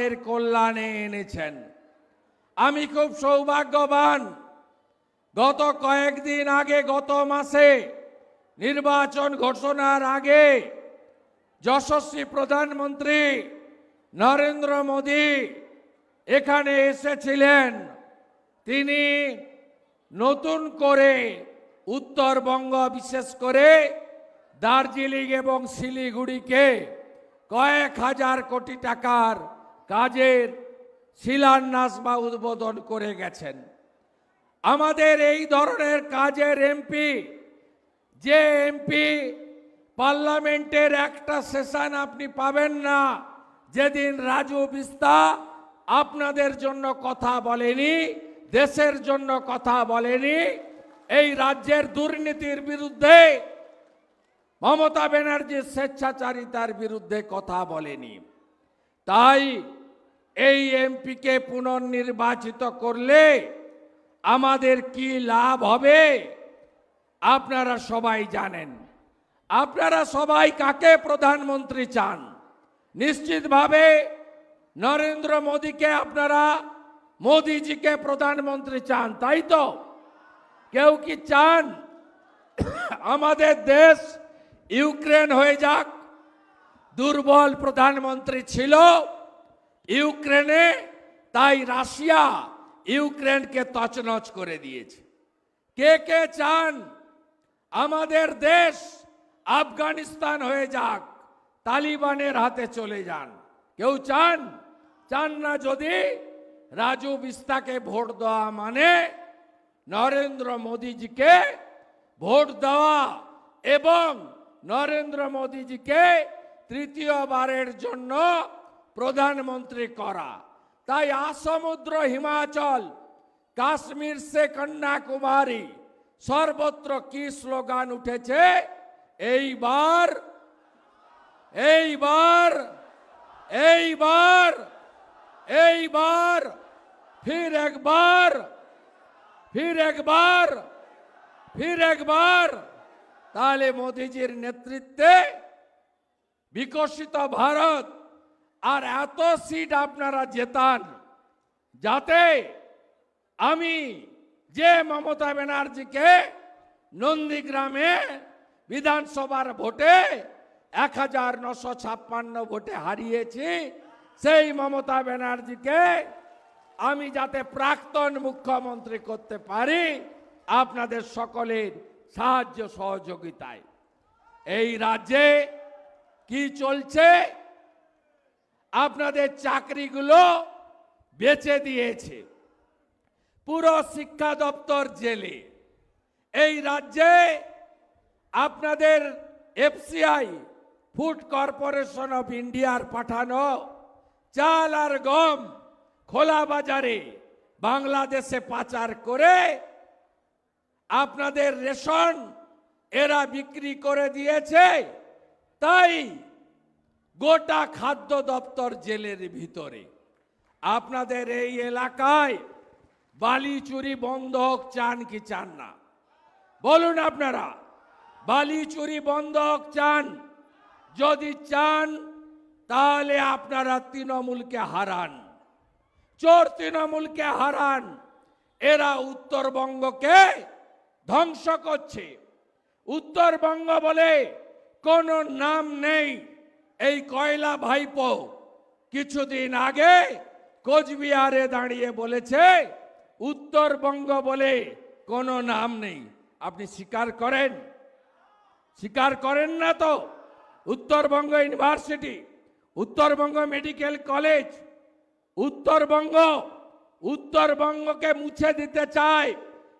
আমাদের কল্যাণে এনেছেন। আমি খুব সৌভাগ্যবান, গত কয়েকদিন আগে, গত মাসে নির্বাচন ঘোষণার আগে যশস্বী প্রধানমন্ত্রী নরেন্দ্র মোদী এখানে এসেছিলেন। তিনি নতুন করে উত্তরবঙ্গ, বিশেষ করে দার্জিলিং এবং শিলিগুড়িকে কয়েক হাজার কোটি টাকার কাজের শিলান্যাস বা উদ্বোধন করে গেছেন। আমাদের এই ধরনের কাজের এমপি, যে এমপি পার্লামেন্টের একটা সেশন আপনি পাবেন না, যেদিন রাজু বিস্তা আপনাদের জন্য কথা বলেনি, দেশের জন্য কথা বলেনি, এই রাজ্যের দুর্নীতির বিরুদ্ধে, মমতা ব্যানার্জির স্বেচ্ছাচারিতার বিরুদ্ধে কথা বলেনি। তাই এই এমপিকে পুনর্নির্বাচিত করলে আমাদের কি লাভ হবে? আপনারা সবাই জানেন। আপনারা সবাই কাকে প্রধানমন্ত্রী চান? নিশ্চিতভাবে নরেন্দ্র মোদীকে আপনারা মোদীজিকে প্রধানমন্ত্রী চান, তাই তো? কেউ কি চান? আমাদের দেশ ইউক্রেন হয়ে যাক। দুর্বল প্রধানমন্ত্রী ছিল। ইউক্রেনে, তাই রাশিয়া ইউক্রেনকে তছনছ করে দিয়েছে। কে কে চান? আমাদের দেশ আফগানিস্তান হয়ে যাক, তালিবানের হাতে চলে যান। কেউ চান? চান না যদি রাজু বিস্তাকে ভোট দেওয়া মানে নরেন্দ্র মোদীজিকে ভোট দেওয়া এবং নরেন্দ্র মোদীজিকে তৃতীয়বারের জন্য প্রধানমন্ত্রী করা। তাই আসমুদ্র হিমাচল, কাশ্মীর সে কন্যাকুমারী, সর্বত্র কি স্লোগান উঠেছে? এইবার এইবার এইবার এইবার, ফির একবার ফির একবার ফির একবার। তাহলে মোদিজির নেতৃত্বে বিকশিত ভারত আর এত সিট আপনারা জেতান যাতে আমি যে মমতা ব্যানার্জিকে নন্দীগ্রামে বিধানসভার ভোটে এক হাজার নশো ছাপ্পান্ন ভোটে হারিয়েছি, সেই মমতা ব্যানার্জিকে আমি যাতে প্রাক্তন মুখ্যমন্ত্রী করতে পারি, আপনাদের সকলের সাহায্য সহযোগিতায়। এই রাজ্যে কি চলছে? আপনাদের চাকরিগুলো বেচে দিয়েছে। পুরো শিক্ষা দপ্তর জেলে। এই রাজ্যে আপনাদের এফসিআই, ফুড কর্পোরেশন অফ ইন্ডিয়ার পাঠানো চাল আর গম খোলা বাজারে বাংলাদেশে পাচার করে আপনাদের রেশন এরা বিক্রি করে দিয়েছে। তাই গোটা খাদ্য দপ্তর জেলের ভিতরে। আপনাদের এই এলাকায় বালি চুরি বন্ধ হোক, চান কি চান না? বলুন আপনারা, বালি চুরি বন্ধ হোক, চান? যদি চান, তাহলে আপনারা তৃণমূলকে হারান। চোর তৃণমূলকে হারান। এরা উত্তরবঙ্গকে ধ্বংস করছে। উত্তরবঙ্গ বলে কোনো নাম নেই। এই কয়লা ভাইপো কিছুদিন আগে কোচবিহারে দাঁড়িয়ে বলেছে উত্তরবঙ্গ বলে কোনো নাম নেই। আপনি স্বীকার করেন? স্বীকার করেন না তো? Uttarbanga university Uttarbanga medical college Uttarbanga উত্তরবঙ্গকে মুছে দিতে চায়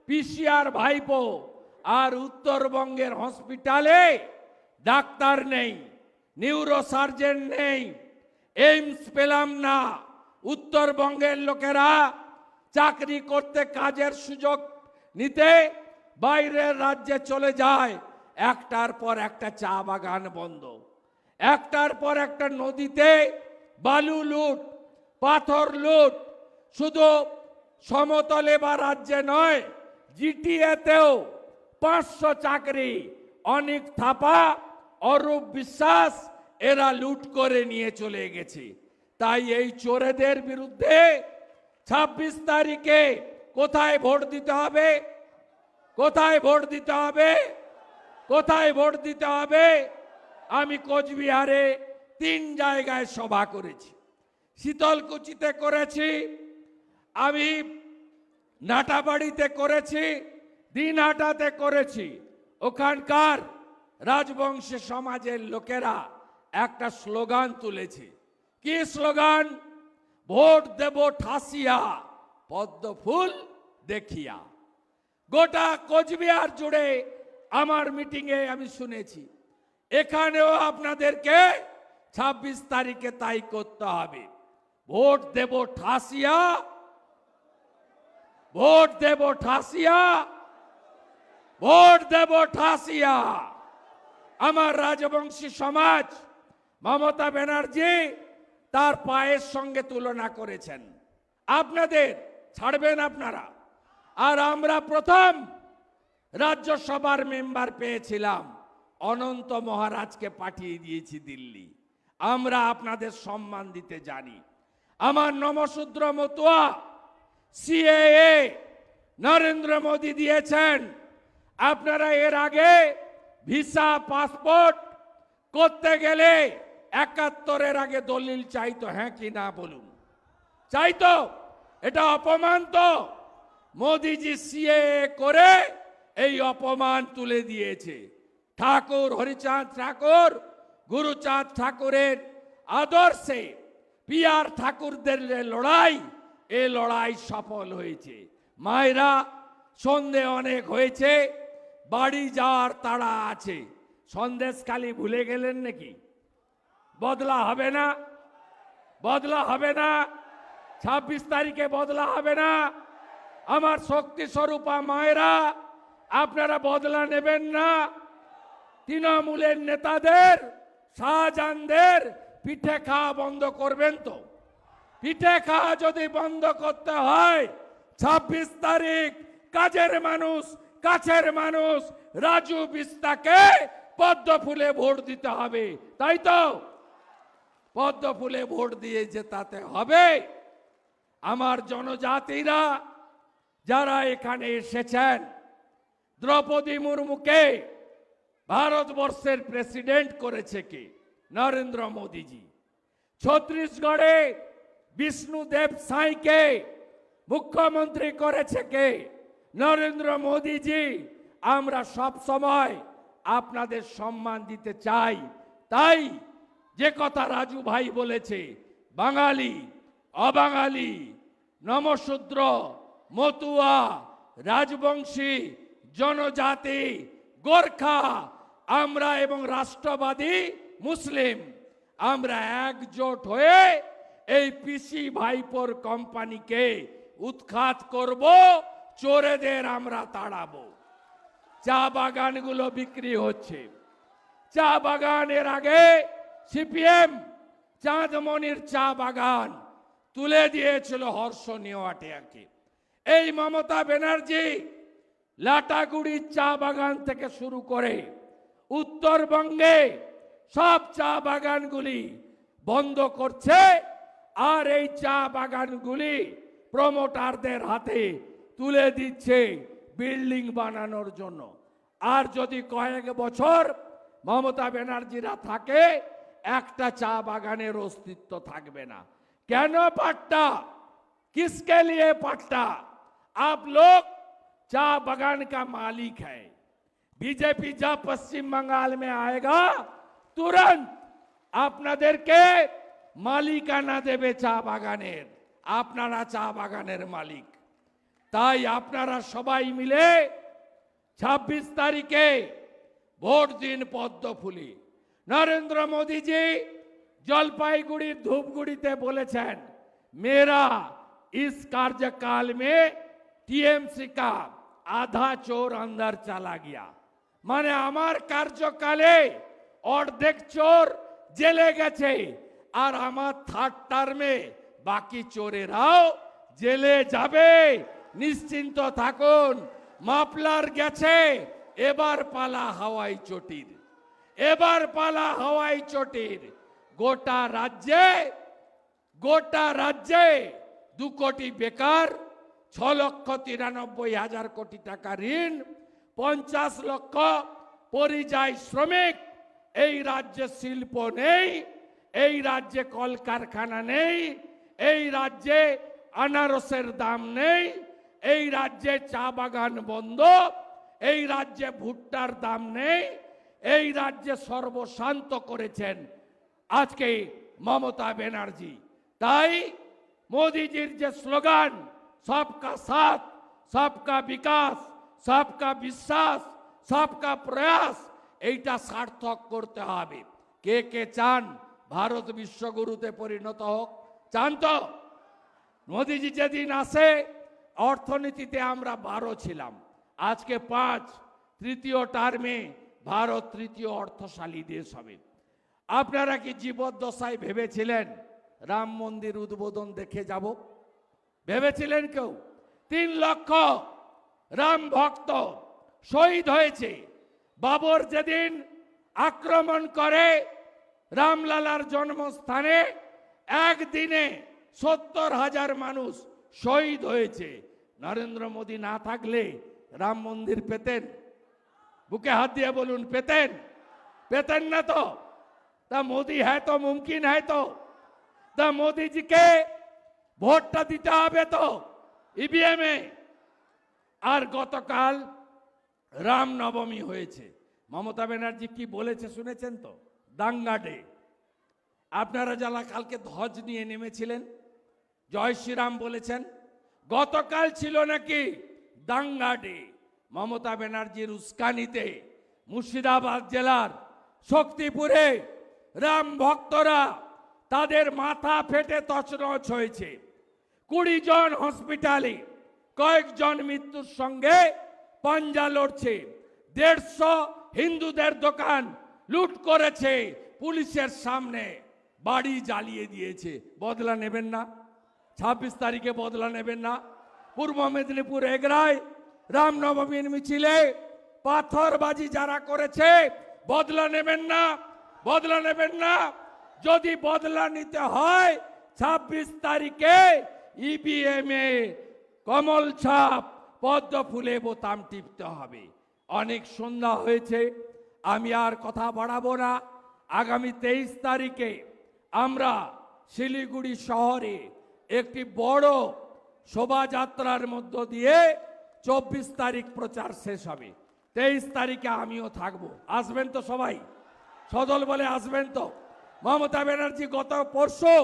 পিসিআর ভাইপো, আর উত্তরবঙ্গের হসপিটালে ডাক্তার নেই। নিউরো সার্জন নেই। এইমস পেলাম না। উত্তরবঙ্গের লোকেরা চাকরি করতে কাজের সুযোগ নিতে বাইরের রাজ্যে চলে যায়। একটার পর একটা চা বাগান বন্ধ। একটার পর একটা নদীতে বালু লুট, পাথর লুট। শুধু সমতলে বা রাজ্যে নয়, জিটিএতেও পাঁচশো চাকরি, অনেক থাপা অরূপ বিশ্বাস, এরা লুট করে নিয়ে চলে গেছে। তাই এই চোরেদের বিরুদ্ধে ছাব্বিশ তারিখে কোথায় ভোট দিতে হবে? কোথায় ভোট দিতে হবে? কোথায় ভোট দিতে হবে? আমি কোচবিহারে তিন জায়গায় সভা করেছি। শীতলকুচিতে করেছি, আমি নাটাবাড়িতে করেছি, দিনহাটাতে করেছি। ওখানকার রাজবংশী সমাজের লোকেরা একটা স্লোগান তুলেছে। কি স্লোগান? ভোট দেব ঠাসিয়া, পদ্ম ফুল দেখিয়া। গোটা কোচবিহার জুড়ে আমার মিটিংয়ে আমি শুনেছি। এখানেও আপনাদেরকে ছাব্বিশ তারিখে তাই করতে হবে। ভোট দেব ঠাসিয়া, ভোট দেব ঠাসিয়া, ভোট দেব ঠাসিয়া। আমার রাজবংশী সমাজ, মমতা ব্যানার্জি তার পায়ের সঙ্গে তুলনা করেছেন। আপনাদের, ছাড়বেন আপনারা। আর আমরা প্রথম রাজ্যসভার মেম্বার পেয়েছিলাম, অনন্ত মহারাজকে পাঠিয়ে দিয়েছি দিল্লি। আমরা আপনাদের সম্মান দিতে জানি। আমার নমশূদ্র মতুয়া সিএএ নরেন্দ্র মোদী দিয়েছেন। আপনারা এর আগে ভিসা, পাসপোর্ট করতে গেলে একাত্তরের আগে দলিল চাইতো হ্যাঁ কি না বলুন। চাইতো, এটা অপমান তো। মোদিজি সিএ করে এই অপমান তুলে দিয়েছে। ঠাকুর, হরিচাঁদ ঠাকুর, গুরুচাঁদ ঠাকুরের আদর্শে পিয়ার ঠাকুরদের লড়াই, এ লড়াই সফল হয়েছে। মায়েরা সন্ধে অনেক হয়েছে বাড়ি যাওয়ার তাড়া আছে। সন্দেশ খালি ভুলে গেলেন নাকি? বদলা হবে না? বদলা হবে না? ছাব্বিশ তারিখে বদলা হবে না? আমার শক্তি স্বরূপা মায়েরা, আপনারা বদলা নেবেন না? তৃণমূলের নেতাদের, শাহজাহানদের পিঠে খাওয়া বন্ধ করবেন তো। পিঠে খাওয়া যদি বন্ধ করতে হয়, ছাব্বিশ তারিখ কাজের মানুষ কাছের মানুষ রাজু বিস্তাকে পদ্ম ফুলে ভোট দিতে হবে, তাই তো? পদ্ম ফুলে ভোট দিয়ে জেতাতে হবে। আমার জনজাতিরা যারা এখানে এসেছেন, দ্রৌপদী মুর্মুকে ভারতবর্ষের প্রেসিডেন্ট করেছে কে? নরেন্দ্র মোদীজি। ছত্রিশগড়ে বিষ্ণুদেব সাঁইকে মুখ্যমন্ত্রী করেছে কে? নরেন্দ্র মোদীজি, আমরা সব সময় আপনাদের সম্মান দিতে চাই। তাই যে কথা রাজু ভাই বলেছে, বাঙালি, অবাঙালি, নমশূদ্র, মতুয়া, রাজবংশী, জনজাতি, গোর্খা, আমরা এবং রাষ্ট্রবাদী মুসলিম, আমরা একজোট হয়ে এই পিসি ভাইপোর কোম্পানিকে উৎখাত করব। চোরেদের আমরা তাড়াবো। চা বাগানগুলো বিক্রি হচ্ছে। চা বাগানের আগে সিপিএম চাঁদমণির চা বাগান তুলে দিয়েছিল হর্ষ নেওয়াটিয়াকে। এই মমতা ব্যানার্জি লাটাগুড়ির চা বাগান থেকে শুরু করে উত্তরবঙ্গে সব চা বাগানগুলি বন্ধ করছে, আর এই চা বাগানগুলি প্রমোটারদের হাতে তুলে দিচ্ছে বিল্ডিং বানানোর জন্য আর যদি কয়েক বছর মমতা ব্যানার্জিরা থাকে একটা চা বাগানের অস্তিত্ব থাকবে না কেন পাট্টা किसके लिए पट्टा आप लोग चा बगान का मालिक है बीजेपी जब पश्चिम बंगाल में आएगा তুরন্ত আপনাদেরকে মালিকানা দেবে চা বাগানের আপনারা চা বাগানের মালিক তাই আপনারা সবাই মিলে ২৬ তারিখে ভোট দিন পদ্মফুলি। নরেন্দ্র মোদীজি জলপাইগুড়ির ধূপগুড়িতে বলেছেন মেরা ইস কার্যকাল মে টিএমসি কা আধা চোর আন্দার চালা গিয়া। মানে আমার কার্যকালে অর্ধেক চোর জেলে গেছে আর আমার থার্ড টার্মে বাকি চোরেরাও জেলে যাবে। নিশ্চিন্ত থাকুন মাপলার গেছে, এবার পালা হাওয়াই চটির। এবার পালা হাওয়াই চটির। গোটা রাজ্যে গোটা রাজ্যে দু কোটি বেকার, ছ লক্ষ তিরানব্বই হাজার কোটি টাকা ঋণ, পঞ্চাশ লক্ষ পরিযায়ী শ্রমিক। এই রাজ্যে শিল্প নেই, এই রাজ্যে কলকারখানা নেই, এই রাজ্যে আনারসের দাম নেই এই রাজ্যে চা বাগান বন্ধ, এই রাজ্যে ভুট্টার দাম নেই, এই রাজ্যে সর্বশান্ত করেছেন আজকে মমতা ব্যানার্জি। তাই মোদিজির যে স্লোগান, সবকা সাথ, সবকা বিকাশ, সবকা বিশ্বাস, সবকা প্রয়াস এইটা সার্থক করতে হবে। কে কে চান ভারত বিশ্বগুরুতে পরিণত হোক, চান তো? মোদিজি যেদিন আসে অর্থনীতিতে আমরা বারো ছিলাম। আজকে পাঁচ, তৃতীয় টার্মে ভারত তৃতীয় অর্থশালী দেশ হবে। আপনারা কি জীবদ্দশায় ভেবেছিলেন রাম মন্দির উদ্বোধন দেখে যাব? ভেবেছিলেন কেউ? তিন লক্ষ রাম ভক্ত শহীদ হয়েছে। বাবর যেদিন আক্রমণ করে রামলালার জন্মস্থানে, একদিনে সত্তর হাজার মানুষ শহীদ হয়েছে। নরেন্দ্র মোদী না থাকলে রাম মন্দির পেতেন। বুকে হাত দিয়ে বলুন, পেতেন? পেতেন না তো? তা মোদি হ্যাঁ তো, মুমকিন হ্যাঁ তো? তা মোদিজিকে ভোটটা দিতে হবে তো ইভিএম এ? আর গতকাল রামনবমী হয়েছে। মমতা ব্যানার্জি কি বলেছে শুনেছেন তো? দাঙ্গা ডে। আপনারা যারা কালকে ধ্বজ নিয়ে নেমেছিলেন, জয় শ্রীরাম বলেছেন গতকাল ছিল নাকি দাঙ্গা ডে মমতা ব্যানার্জির উস্কানিতে মুর্শিদাবাদ জেলার শক্তিপুরে রাম ভক্তরা তাদের মাথা ফেটে তছনছ হয়েছে। কুড়ি জন হসপিটালে কয়েকজন মৃত্যুর সঙ্গে পাঞ্জা লড়ছে। দেড়শো হিন্দুদের দোকান লুট করেছে পুলিশের সামনে। বাড়ি জ্বালিয়ে দিয়েছে। বদলা নেবেন না। ছাব্বিশ তারিখে বদলা নেবেন না। পূর্ব মেদিনীপুর এগরায় রামনবমীর মিছিলে পাথরবাজি যারা করেছে, বদলা নেবেন না, বদলা নেবেন না। যদি বদলা নিতে হয়, ছাব্বিশ তারিখে ইভিএম এ কমল ছাপ, পদ্ম ফুলে বোতাম টিপতে হবে। অনেক সন্ধ্যা হয়েছে, আমি আর কথা বাড়াবো না। আগামী তেইশ তারিখে আমরা শিলিগুড়ি শহরে একটি বড় শোভাযাত্রার মধ্য দিয়ে চব্বিশ তারিখ প্রচার শেষ হবে। তেইশ তারিখে আমিও থাকব। আসবেন তো সবাই? সদল বলে আসবেন তো? মমতা ব্যানার্জি গত পরশু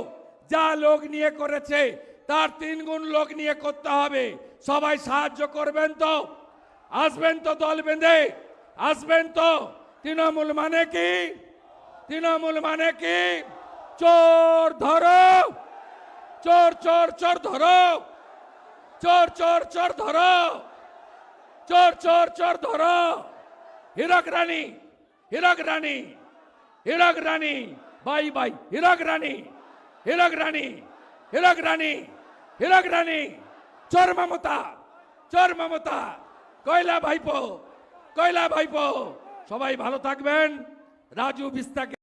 যা লোক নিয়ে করেছে, তার তিন গুণ লোক নিয়ে করতে হবে। সবাই সাহায্য করবেন তো? আসবেন তো দল বেঁধে? আসবেন তো? তৃণমূল মানে কি? তৃণমূল মানে কি? চোর ধরো! চোর চোর চোর ধরো। চোর চোর চোর ধরো। চোর চোর চোর ধরো। হীরক রানী হীরক রানী হীরক রানী, বাই বাই, হীরক রানী হীরক রানী হীরক রানী হীরক রানী, চোর মমতা চোর মমতা, কয়লা ভাইপো কয়লা ভাইপো। সবাই ভালো থাকবেন। রাজু বিস্তাকে